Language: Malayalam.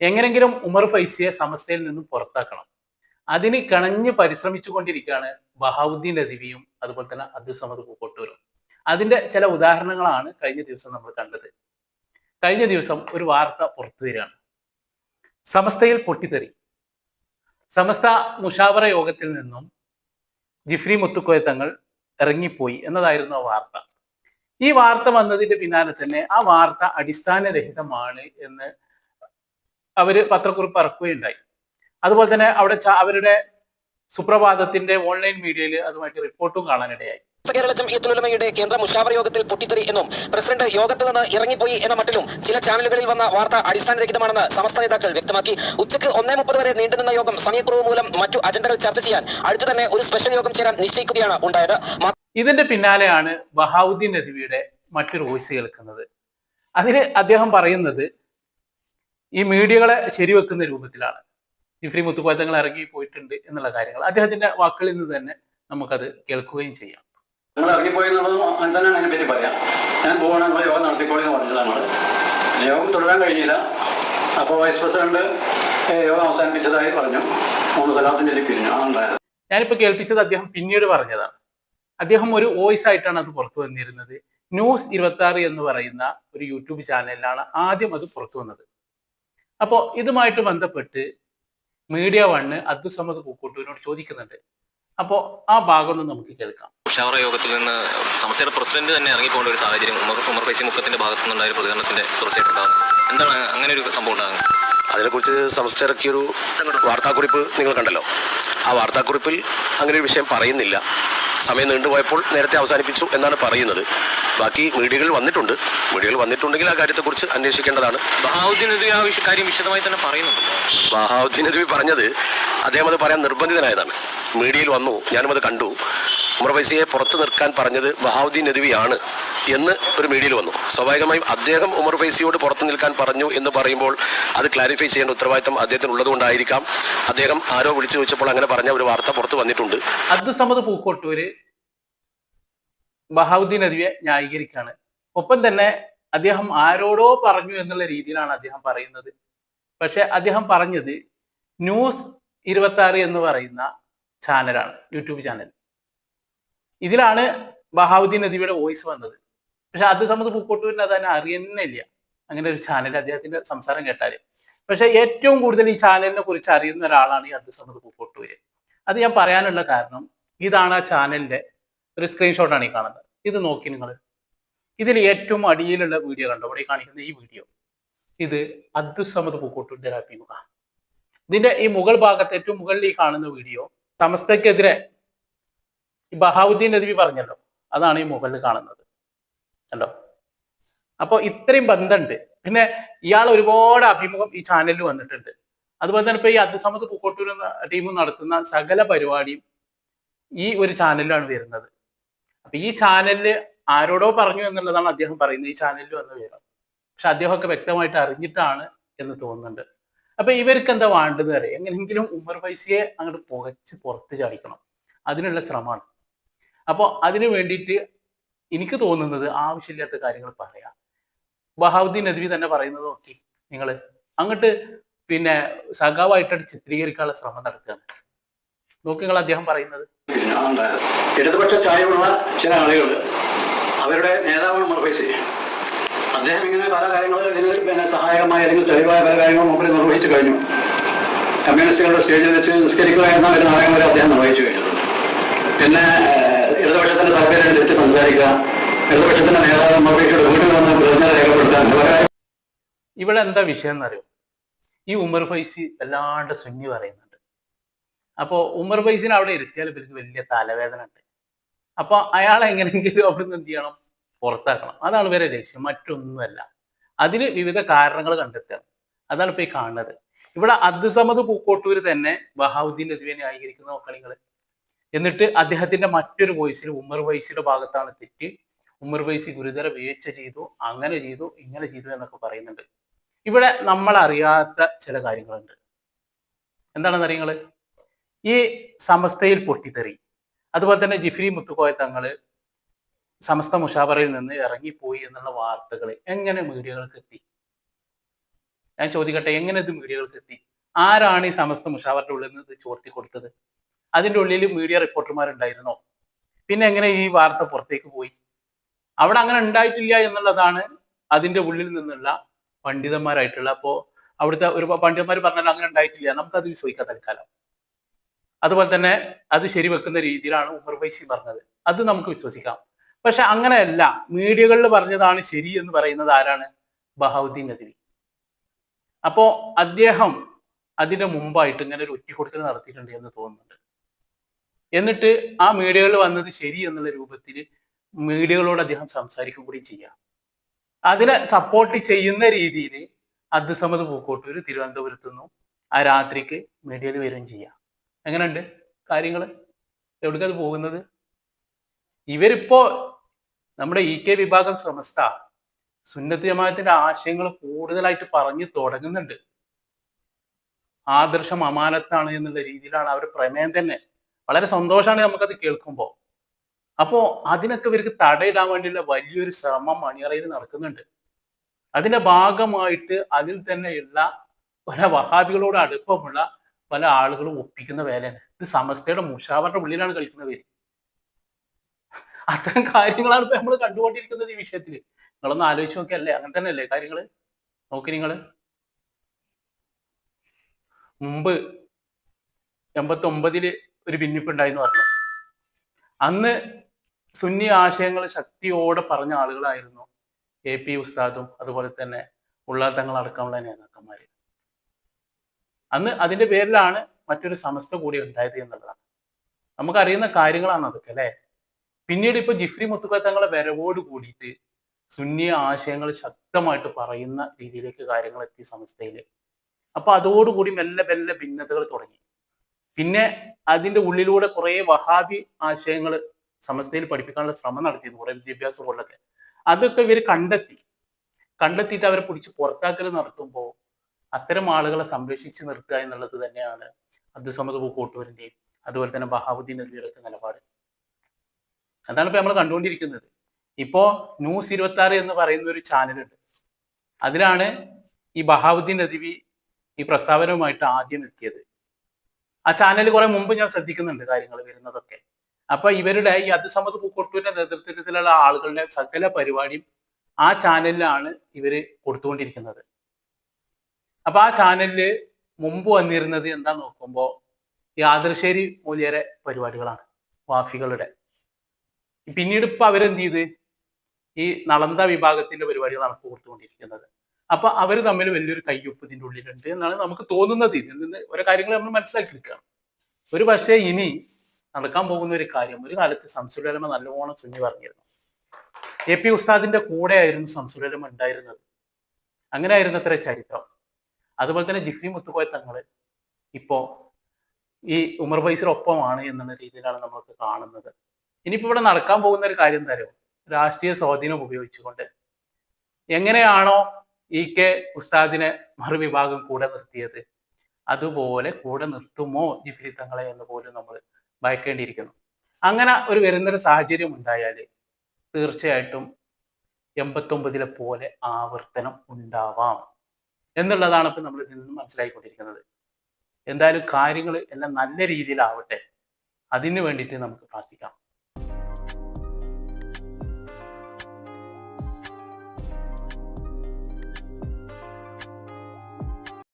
എങ്ങനെങ്കിലും ഉമർ ഫൈസിയെ സമസ്തയിൽ നിന്നും പുറത്താക്കണം. അതിന് കണഞ്ഞ് പരിശ്രമിച്ചു കൊണ്ടിരിക്കുകയാണ് ബഹാവുദ്ദീൻ ലതിവിയും അതുപോലെ തന്നെ അബ്ദുൽ സമദ് പൂക്കോട്ടൂരും. അതിന്റെ ചില ഉദാഹരണങ്ങളാണ് കഴിഞ്ഞ ദിവസം നമ്മൾ കണ്ടത്. കഴിഞ്ഞ ദിവസം ഒരു വാർത്ത പുറത്തു വരികയാണ്. സമസ്തയിൽ പൊട്ടിത്തെറി. സമസ്ത മുഷാവറ യോഗത്തിൽ നിന്നും ജിഫ്രി മുത്തുക്കോയ തങ്ങൾ ഇറങ്ങിപ്പോയി എന്നതായിരുന്നു ആ വാർത്ത. ഈ വാർത്ത വന്നതിന്റെ പിന്നാലെ തന്നെ ആ വാർത്ത അടിസ്ഥാനരഹിതമാണ് എന്ന് അവർ പത്രക്കുറിപ്പ് ഇറക്കുകയുണ്ടായി അതുപോലെ തന്നെ അവിടെ അവരുടെ സുപ്രഭാതത്തിന്റെ ഓൺലൈൻ മീഡിയയിൽ അതുമായിട്ട് റിപ്പോർട്ടും കാണാനിടയായി. കേരള ജംഇയ്യത്തുലമയുടെ കേന്ദ്ര മുഷാവർ യോഗത്തിൽ പൊട്ടിത്തെറി എന്നും പ്രസിഡന്റ് യോഗത്തിൽ നിന്ന് ഇറങ്ങിപ്പോയി എന്ന മട്ടിലും ചില ചാനലുകളിൽ വന്ന വാർത്ത അടിസ്ഥാനരഹിതമാണെന്ന് സമസ്ത നേതാക്കൾ വ്യക്തമാക്കി. ഉച്ചയ്ക്ക് ഒന്നേ മുപ്പത് വരെ നീണ്ടുനിന്ന യോഗം സമയക്കുറവ് മൂലം മറ്റു അജണ്ടകൾ ചർച്ച ചെയ്യാൻ അടുത്തു തന്നെ ഒരു സ്പെഷ്യൽ യോഗം ചേരാൻ നിശ്ചയിക്കുകയാണ് ഉണ്ടായത്. ഇതിന്റെ പിന്നാലെയാണ് ബഹാവുദ്ദീൻ നദിയുടെ മറ്റൊരു വോയിസ് കേൾക്കുന്നത്. അതിൽ അദ്ദേഹം പറയുന്നത് ഈ മീഡിയകളെ ശരിവെക്കുന്ന രൂപത്തിലാണ്. ജിഫ്രി മുത്തുക്കോയത്തങ്ങൾ ഇറങ്ങി പോയിട്ടുണ്ട് എന്നുള്ള കാര്യങ്ങൾ. അദ്ദേഹത്തിന്റെ വാക്കുകളിൽ നിന്ന് തന്നെ നമുക്കത് കേൾക്കുകയും ചെയ്യാം. നിങ്ങൾ ഇറങ്ങിപ്പോയി എന്നുള്ളതും അങ്ങനെ തന്നെയാണ് അതിനെ പറ്റി പറയാം. ഞാൻ പോകണം നിങ്ങൾ യോഗം നടത്തിക്കോളി എന്ന് പറഞ്ഞതാണ് യോഗം തുടരാൻ കഴിഞ്ഞില്ല അപ്പോൾ വൈസ് പ്രസിഡന്റ് യോഗം അവസാനിപ്പിച്ചതായി പറഞ്ഞു. മൂന്ന് സ്ഥലത്തിന്റെ പിരിഞ്ഞു. ഉണ്ടായത്. ഞാനിപ്പോ കേൾപ്പിച്ചത് അദ്ദേഹം പിന്നീട് പറഞ്ഞതാണ്. അദ്ദേഹം ഒരു വോയിസ് ആയിട്ടാണ് അത് പുറത്തു വന്നിരുന്നത്. ന്യൂസ് ഇരുപത്തി ആറ് എന്ന് പറയുന്ന ഒരു യൂട്യൂബ് ചാനലിലാണ് ആദ്യം അത് പുറത്തു വന്നത്. അപ്പോൾ ഇതുമായിട്ട് ബന്ധപ്പെട്ട് മീഡിയ വണ്ണ് അബ്ദുസമദ് പൂക്കോട്ടുവിനോട് ചോദിക്കുന്നുണ്ട്. അപ്പോ ആ ഭാഗം ഒന്ന് നമുക്ക് കേൾക്കാം. ഉഷാവറ യോഗത്തിൽ നിന്ന് സമസ്തയുടെ പ്രസിഡന്റ് തന്നെ ഇറങ്ങിപ്പോകേണ്ട ഒരു സാഹചര്യം ഉമർ ഉമർ ഫൈസി മുക്കത്തിന്റെ ഭാഗത്തു നിന്നുണ്ടായ പ്രതികരണത്തിന്റെ തുടർച്ചയായിട്ടുണ്ടാകും എന്താണ് അങ്ങനെ ഒരു സംഭവം ഉണ്ടാകുന്നത്? അതിനെക്കുറിച്ച് സംസ്ഥ ഇറക്കിയൊരു വാർത്താക്കുറിപ്പ് നിങ്ങൾ കണ്ടല്ലോ. ആ വാർത്താക്കുറിപ്പിൽ അങ്ങനെ ഒരു വിഷയം പറയുന്നില്ല. സമയം നീണ്ടുപോയപ്പോൾ നേരത്തെ അവസാനിപ്പിച്ചു എന്നാണ് പറയുന്നത്. ബാക്കി മീഡിയകൾ വന്നിട്ടുണ്ട്. മീഡിയകൾ വന്നിട്ടുണ്ടെങ്കിൽ ആ കാര്യത്തെക്കുറിച്ച് അന്വേഷിക്കേണ്ടതാണ്. ബഹാവുദ്ദീൻ നദി ആ കാര്യം വിശദമായി തന്നെ പറയുന്നുണ്ട്. ബഹാവുദ്ദീൻ നദ്വി പറഞ്ഞത് അദ്ദേഹം അത് പറയാൻ നിർബന്ധിതനായതാണ്. മീഡിയയിൽ വന്നു ഞാനും അത് കണ്ടു. ഉമർ പുറത്തു നിർക്കാൻ പറഞ്ഞത് വഹാബുദ്ദീൻ നദവിയാണ് എന്ന് ഒരു മീഡിയയിൽ വന്നു. സ്വാഭാവികമായും അദ്ദേഹം ഉമർ ഫൈസിയോട് പുറത്തു നിൽക്കാൻ പറഞ്ഞു എന്ന് പറയുമ്പോൾ അത് ക്ലാരിഫൈ ചെയ്യേണ്ട ഉത്തരവാദിത്തം അദ്ദേഹത്തിന് ഉള്ളതുകൊണ്ടായിരിക്കാം. അദ്ദേഹം ആരോ വിളിച്ചു ചോദിച്ചപ്പോൾ അങ്ങനെ പറഞ്ഞ ഒരു വാർത്ത പുറത്തു വന്നിട്ടുണ്ട്. അബ്ദുസമദ് പൂക്കോട്ടൂര് ബഹാവുദ്ദീൻ നദിയെ ന്യായീകരിക്കുകയാണ്. ഒപ്പം തന്നെ അദ്ദേഹം ആരോടോ പറഞ്ഞു എന്നുള്ള രീതിയിലാണ് അദ്ദേഹം പറയുന്നത്. പക്ഷെ അദ്ദേഹം പറഞ്ഞത് ന്യൂസ് ഇരുപത്തി എന്ന് പറയുന്ന ചാനലാണ് യൂട്യൂബ് ചാനൽ. ഇതിലാണ് ബഹാവുദ്ദീൻ നദിയുടെ വോയിസ് വന്നത്. പക്ഷെ അത് സംബന്ധിച്ച് പൂക്കോട്ടൂരിന് അത് തന്നെ അറിയുന്നില്ല അങ്ങനെ ഒരു ചാനൽ അദ്ദേഹത്തിന്റെ സംസാരം കേട്ടാൽ. പക്ഷെ ഏറ്റവും കൂടുതൽ ഈ ചാനലിനെ കുറിച്ച് അറിയുന്ന ഒരാളാണ് ഈ അത് അബ്ദുസമദ് പൂക്കോട്ടൂര് അത് ഞാൻ പറയാനുള്ള കാരണം ഇതാണ് ആ ചാനലിന്റെ ഒരു സ്ക്രീൻഷോട്ടാണ് ഈ കാണുന്നത്. ഇത് നോക്കി നിങ്ങൾ ഇതിൽ ഏറ്റവും അടിയിലുള്ള വീഡിയോ കണ്ടോ? ഇവിടെ കാണിക്കുന്ന ഈ വീഡിയോ. ഇത് അബ്ദുസമദ് പൂക്കോട്ടൂരിന്റെ അഭിമുഖ. ഇതിന്റെ ഈ മുകൾ ഭാഗത്ത് ഏറ്റവും മുകളിൽ ഈ കാണുന്ന വീഡിയോ സമസ്തക്കെതിരെ ഈ ബഹാവുദ്ദീൻ നദവി പറഞ്ഞല്ലോ. അതാണ് ഈ മുകളിൽ കാണുന്നത്. കണ്ടോ? അപ്പൊ ഇത്രയും ബന്ധമുണ്ട് പിന്നെ ഇയാൾ ഒരുപാട് അഭിമുഖം ഈ ചാനലിൽ വന്നിട്ടുണ്ട്. അതുപോലെ തന്നെ ഇപ്പൊ ഈ അബ്ദുസമദ് പൂക്കോട്ടൂർ എന്ന ടീം നടത്തുന്ന സകല പരിപാടിയും ഈ ഒരു ചാനലിലാണ് വരുന്നത്. അപ്പൊ ഈ ചാനലിൽ ആരോടോ പറഞ്ഞു എന്നുള്ളതാണ് അദ്ദേഹം പറയുന്നത്. ഈ ചാനലിൽ വന്ന വിവരം പക്ഷെ അദ്ദേഹമൊക്കെ വ്യക്തമായിട്ട് അറിഞ്ഞിട്ടാണ് എന്ന് തോന്നുന്നുണ്ട്. അപ്പൊ ഇവർക്ക് എന്താ വേണ്ടത് അറിയാം. എങ്ങനെയെങ്കിലും ഉമർ പൈസയെ അങ്ങോട്ട് പുകച്ച് പുറത്ത് ചാടിക്കണം. അതിനുള്ള ശ്രമമാണ്. അപ്പോൾ അതിനു വേണ്ടിയിട്ട് എനിക്ക് തോന്നുന്നത് ആവശ്യമില്ലാത്ത കാര്യങ്ങൾ പറയാം. ബഹാവുദ്ദീൻ നദ്വി തന്നെ പറയുന്നത് നോക്കി നിങ്ങൾ അങ്ങോട്ട് പിന്നെ സഖാവായിട്ടാണ് ചിത്രീകരിക്കാനുള്ള ശ്രമം നടത്തുകയാണ്. നോക്കി നിങ്ങൾ അദ്ദേഹം പറയുന്നത്. ഇടതുപക്ഷ ചായവുള്ള ചില ആളുകൾ അവരുടെ നേതാവാണ് ഉമർ ഫൈസി അദ്ദേഹം ഇങ്ങനെ പല കാര്യങ്ങളും ഇതിന് പിന്നെ സഹായകമായ അല്ലെങ്കിൽ തെളിവായ പല കാര്യങ്ങളും മുമ്പിൽ നിർവഹിച്ചു കഴിഞ്ഞു. കമ്മ്യൂണിസ്റ്റുകളുടെ സ്റ്റേജിൽ വെച്ച് നിസ്കരിക്കുക എന്ന ഒരു നാടകം വരെ അദ്ദേഹം നിർവഹിച്ചു കഴിഞ്ഞു. പിന്നെ ഏഹ്, ഇടതുപക്ഷത്തിന്റെ താല്പര്യം അനുസരിച്ച് സംസാരിക്കുക. ഇടതുപക്ഷത്തിന്റെ നേതാവ് ഉമർ ഫൈസിയുടെ വീട്ടിൽ വന്ന് പ്രതിജ്ഞ രേഖപ്പെടുത്താൻ. ഇവിടെ എന്താ വിഷയം എന്നറിയോ ഈ ഉമർ ഫൈസി വല്ലാണ്ട് സുന്നി പറയുന്നുണ്ട്. അപ്പോൾ ഉമർ ഫൈസിനെ അവിടെ ഇരുത്തിയാൽ ഇവർക്ക് വലിയ തലവേദന ഉണ്ട്. അപ്പൊ അയാൾ എങ്ങനെയെങ്കിലും അവിടുന്ന് എന്ത് ചെയ്യണം? പുറത്താക്കണം. അതാണ് ഇവരെ ലക്ഷ്യം. മറ്റൊന്നുമല്ല. അതിന് വിവിധ കാരണങ്ങൾ കണ്ടെത്തുകയാണ് അതാണ് ഇപ്പൊ ഈ കാണുന്നത്. ഇവിടെ അബ്ദുസമദ് പൂക്കോട്ടൂര് തന്നെ ബഹാവുദ്ദീൻ നദ്വിയെ ന്യായീകരിക്കുന്ന നോക്കളിങ്ങൾ എന്നിട്ട് അദ്ദേഹത്തിന്റെ മറ്റൊരു വോയിസിൽ ഉമർ വൈസിയുടെ ഭാഗത്താണ് തെറ്റ്. ഉമർ വൈസി ഗുരുതര വീഴ്ച ചെയ്തു അങ്ങനെ ചെയ്തു ഇങ്ങനെ ചെയ്തു എന്നൊക്കെ പറയുന്നുണ്ട്. ഇവിടെ നമ്മൾ അറിയാത്ത ചില കാര്യങ്ങളുണ്ട്. എന്താണെന്ന് അറിയങ്ങൾ ഈ സമസ്തയിൽ പൊട്ടിത്തെറി. അതുപോലെ തന്നെ ജിഫ്രി മുത്തുക്കോയ തങ്ങൾ സമസ്ത മുഷാബറയിൽ നിന്ന് ഇറങ്ങിപ്പോയി എന്നുള്ള വാർത്തകൾ എങ്ങനെ മീഡിയകൾക്ക് എത്തി? ഞാൻ ചോദിക്കട്ടെ എങ്ങനെ ഇത് മീഡിയകൾക്ക് എത്തി? ആരാണ് ഈ സമസ്ത മുഷാവറിന്റെ ഉള്ളിൽ നിന്ന് ഇത് ചോർത്തി കൊടുത്തത് അതിന്റെ ഉള്ളിൽ മീഡിയ റിപ്പോർട്ടർമാരുണ്ടായിരുന്നോ പിന്നെ എങ്ങനെ ഈ വാർത്ത പുറത്തേക്ക് പോയി? അവിടെ അങ്ങനെ ഉണ്ടായിട്ടില്ല എന്നുള്ളതാണ് അതിന്റെ ഉള്ളിൽ നിന്നുള്ള പണ്ഡിതന്മാരായിട്ടുള്ള. അപ്പോൾ അവിടുത്തെ ഒരു പണ്ഡിതന്മാർ പറഞ്ഞാൽ അങ്ങനെ ഉണ്ടായിട്ടില്ല. നമുക്ക് അത് വിശ്വസിക്കാൻ തൽക്കാലം. അതുപോലെ തന്നെ അത് ശരി വെക്കുന്ന രീതിയിലാണ് ഉമർ ഫൈസി പറഞ്ഞത്. അത് നമുക്ക് വിശ്വസിക്കാം. പക്ഷെ അങ്ങനെയല്ല. മീഡിയകളിൽ പറഞ്ഞതാണ് ശരി എന്ന് പറയുന്നത് ആരാണ്? ബഹൗദ്ദീൻ നദ്വി. അപ്പോ അദ്ദേഹം അതിന്റെ മുമ്പായിട്ട് ഇങ്ങനെ ഒരു ഒറ്റിക്കൊടുക്കൽ നടത്തിയിട്ടുണ്ട് എന്ന് തോന്നുന്നുണ്ട്. എന്നിട്ട് ആ മീഡിയകൾ വന്നത് ശരി എന്നുള്ള രൂപത്തിൽ മീഡിയകളോട് അദ്ദേഹം സംസാരിക്കും കൂടി ചെയ്യാം. അതിനെ സപ്പോർട്ട് ചെയ്യുന്ന രീതിയിൽ അബ്ദുസമദ് പൂക്കോട്ടൂർ തിരുവനന്തപുരത്തു നിന്നും ആ രാത്രിക്ക് മീഡിയയിൽ വരികയും ചെയ്യാം. എങ്ങനെയുണ്ട് കാര്യങ്ങൾ എവിടേക്കത് പോകുന്നത്? ഇവരിപ്പോ നമ്മുടെ ഇ കെ വിഭാഗം സമസ്ത സുന്നത്ത് ജമാഅത്തിന്റെ ആശയങ്ങൾ കൂടുതലായിട്ട് പറഞ്ഞു തുടങ്ങുന്നുണ്ട്. ആദർശം അമാനത്താണ് എന്നുള്ള രീതിയിലാണ് അവർ പ്രമേയം തന്നെ. വളരെ സന്തോഷമാണ് നമുക്കത് കേൾക്കുമ്പോൾ അപ്പോ അതിനൊക്കെ ഇവർക്ക് തടയിടാൻ വേണ്ടിയുള്ള വലിയൊരു ശ്രമം മണിയറയിൽ നടക്കുന്നുണ്ട്. അതിന്റെ ഭാഗമായിട്ട് അതിൽ തന്നെയുള്ള പല വഹാബികളോട് അടുപ്പമുള്ള പല ആളുകളും ഒപ്പിക്കുന്ന വേലയാണ്. ഇത് സമസ്തയുടെ മുഷാവറിന്റെ ഉള്ളിലാണ് കളിക്കുന്ന ഇവർ. അത്തരം കാര്യങ്ങളാണ് ഇപ്പൊ നമ്മൾ കണ്ടുകൊണ്ടിരിക്കുന്നത് ഈ വിഷയത്തിൽ നിങ്ങളൊന്ന് ആലോചിച്ച് നോക്കിയല്ലേ? അങ്ങനെ തന്നെയല്ലേ കാര്യങ്ങൾ നോക്കി നിങ്ങൾ. മുമ്പ് എൺപത്തി ഒമ്പതിൽ ഒരു ഭിന്നിപ്പുണ്ടായിരുന്നു പറഞ്ഞു. അന്ന് സുന്നി ആശയങ്ങൾ ശക്തിയോടെ പറഞ്ഞ ആളുകളായിരുന്നു എ പി ഉസ്താദും അതുപോലെ തന്നെ ഉള്ളാത്തങ്ങൾ അടക്കമുള്ള നേതാക്കന്മാര്. അന്ന് അതിന്റെ പേരിലാണ് മറ്റൊരു സമസ്ത കൂടി ഉണ്ടായത് എന്നുള്ളതാണ്. നമുക്കറിയുന്ന കാര്യങ്ങളാണ് അതൊക്കെ അല്ലെ? പിന്നീട് ഇപ്പൊ ജിഫ്രി മുത്തുക്കത്തങ്ങളെ വരവോട് കൂടിയിട്ട് സുന്നി ആശയങ്ങൾ ശക്തമായിട്ട് പറയുന്ന രീതിയിലേക്ക് കാര്യങ്ങൾ എത്തി സമസ്തയിൽ. അപ്പൊ അതോടുകൂടി മെല്ലെ മെല്ലെ ഭിന്നതകൾ തുടങ്ങി. പിന്നെ അതിന്റെ ഉള്ളിലൂടെ കുറെ വഹാബി ആശയങ്ങൾ സമസ്തയിൽ പഠിപ്പിക്കാനുള്ള ശ്രമം നടത്തിയിരുന്നു കുറെ വിദ്യാഭ്യാസ ബോർഡിലൊക്കെ. അതൊക്കെ ഇവർ കണ്ടെത്തി. കണ്ടെത്തിയിട്ട് അവരെ പിടിച്ച് പുറത്താക്കൽ നടത്തുമ്പോൾ അത്തരം ആളുകളെ സംരക്ഷിച്ച് നിർത്തുക എന്നുള്ളത് തന്നെയാണ് അബ്ദുസമദ് പൂക്കോട്ടൂരിന്റെയും അതുപോലെ തന്നെ ബഹാബുദ്ദീൻ നദിയുടെ ഒക്കെ നിലപാട്. അതാണ് ഇപ്പൊ നമ്മൾ കണ്ടുകൊണ്ടിരിക്കുന്നത്. ഇപ്പോ ന്യൂസ് ഇരുപത്തി ആറ് എന്ന് പറയുന്ന ഒരു ചാനലുണ്ട്. അതിലാണ് ഈ ബഹാബുദ്ദീൻ നദിവി ഈ പ്രസ്താവനവുമായിട്ട് ആദ്യം എത്തിയത്. ആ ചാനൽ കുറെ മുമ്പ് ഞാൻ ശ്രദ്ധിക്കുന്നുണ്ട് കാര്യങ്ങൾ വരുന്നതൊക്കെ. അപ്പൊ ഇവരുടെ ഈ അതിസമ്മത് പൂക്കോട്ടൂരിന്റെ നേതൃത്വത്തിലുള്ള ആളുകളുടെ സകല പരിപാടിയും ആ ചാനലിലാണ് ഇവർ കൊടുത്തുകൊണ്ടിരിക്കുന്നത്. അപ്പൊ ആ ചാനലിൽ മുമ്പ് വന്നിരുന്നത് എന്താ നോക്കുമ്പോ ഈ ആദർശേരി മൂല്യരെ പരിപാടികളാണ് വാഫികളുടെ. പിന്നീട് ഇപ്പൊ അവരെന്ത് ചെയ്ത്? ഈ നളന്ത വിഭാഗത്തിന്റെ പരിപാടികളാണ് കൊടുത്തുകൊണ്ടിരിക്കുന്നത്. അപ്പൊ അവർ തമ്മിൽ വലിയൊരു കയ്യൊപ്പ് ഇതിന്റെ ഉള്ളിലുണ്ട് എന്നാണ് നമുക്ക് തോന്നുന്നത്. ഇതിൽ നിന്ന് ഓരോ കാര്യങ്ങൾ നമ്മൾ മനസ്സിലാക്കി എടുക്കുകയാണ് ഒരു പക്ഷേ ഇനി നടക്കാൻ പോകുന്ന ഒരു കാര്യം ഒരു കാലത്ത് സംസുലരമ നല്ലോണം സുന്നി പറഞ്ഞിരുന്നു. എ പി ഉസ്താദിന്റെ കൂടെ ആയിരുന്നു സംസുലരമ ഉണ്ടായിരുന്നത്. അങ്ങനെ ആയിരുന്നു അത്ര ചരിത്രം. അതുപോലെ തന്നെ ജിഫ്രി മുത്തുപോയ തങ്ങൾ ഇപ്പോ ഈ ഉമർ ഒപ്പമാണ് എന്നുള്ള രീതിയിലാണ് നമ്മൾക്ക് കാണുന്നത്. ഇനിയിപ്പോ ഇവിടെ നടക്കാൻ പോകുന്ന ഒരു കാര്യം തരും രാഷ്ട്രീയ സ്വാധീനം ഉപയോഗിച്ചുകൊണ്ട് എങ്ങനെയാണോ ഇ കെ ഉസ്താദിനെ മറുവിഭാഗം കൂടെ നിർത്തിയത്. അതുപോലെ കൂടെ നിർത്തുമോ ജിഫിലി തങ്ങളെ എന്ന് പോലും നമ്മൾ ഭയക്കേണ്ടിയിരിക്കുന്നു. അങ്ങനെ ഒരു വരുന്നൊരു സാഹചര്യം ഉണ്ടായാൽ തീർച്ചയായിട്ടും എൺപത്തൊമ്പതിലെ പോലെ ആവർത്തനം ഉണ്ടാവാം എന്നുള്ളതാണ് ഇപ്പം നമ്മൾ ഇതിൽ നിന്ന് മനസ്സിലാക്കിക്കൊണ്ടിരിക്കുന്നത് എന്തായാലും കാര്യങ്ങൾ എല്ലാം നല്ല രീതിയിലാവട്ടെ. അതിനു വേണ്ടിയിട്ട് നമുക്ക് പ്രാർത്ഥിക്കാം.